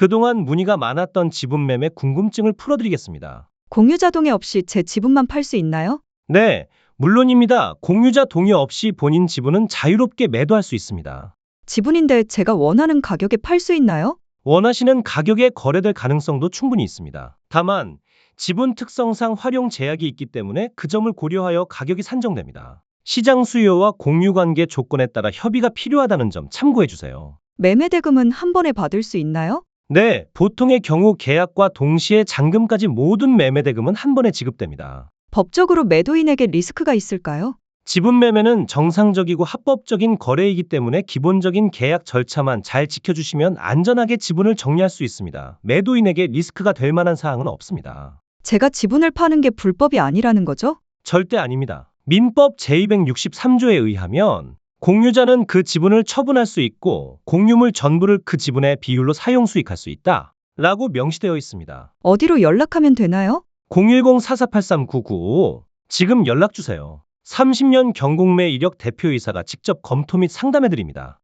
그동안 문의가 많았던 지분 매매 궁금증을 풀어드리겠습니다. 공유자 동의 없이 제 지분만 팔 수 있나요? 네, 물론입니다. 공유자 동의 없이 본인 지분은 자유롭게 매도할 수 있습니다. 지분인데 제가 원하는 가격에 팔 수 있나요? 원하시는 가격에 거래될 가능성도 충분히 있습니다. 다만 지분 특성상 활용 제약이 있기 때문에 그 점을 고려하여 가격이 산정됩니다. 시장 수요와 공유 관계 조건에 따라 협의가 필요하다는 점 참고해 주세요. 매매 대금은 한 번에 받을 수 있나요? 네, 보통의 경우 계약과 동시에 잔금까지 모든 매매 대금은 한 번에 지급됩니다. 법적으로 매도인에게 리스크가 있을까요? 지분 매매는 정상적이고 합법적인 거래이기 때문에 기본적인 계약 절차만 잘 지켜주시면 안전하게 지분을 정리할 수 있습니다. 매도인에게 리스크가 될 만한 사항은 없습니다. 제가 지분을 파는 게 불법이 아니라는 거죠? 절대 아닙니다. 민법 제263조에 의하면 공유자는 그 지분을 처분할 수 있고 공유물 전부를 그 지분의 비율로 사용 수익할 수 있다. 라고 명시되어 있습니다. 어디로 연락하면 되나요? 010-4483-995 지금 연락 주세요. 30년 경공매 이력 대표이사가 직접 검토 및 상담해 드립니다.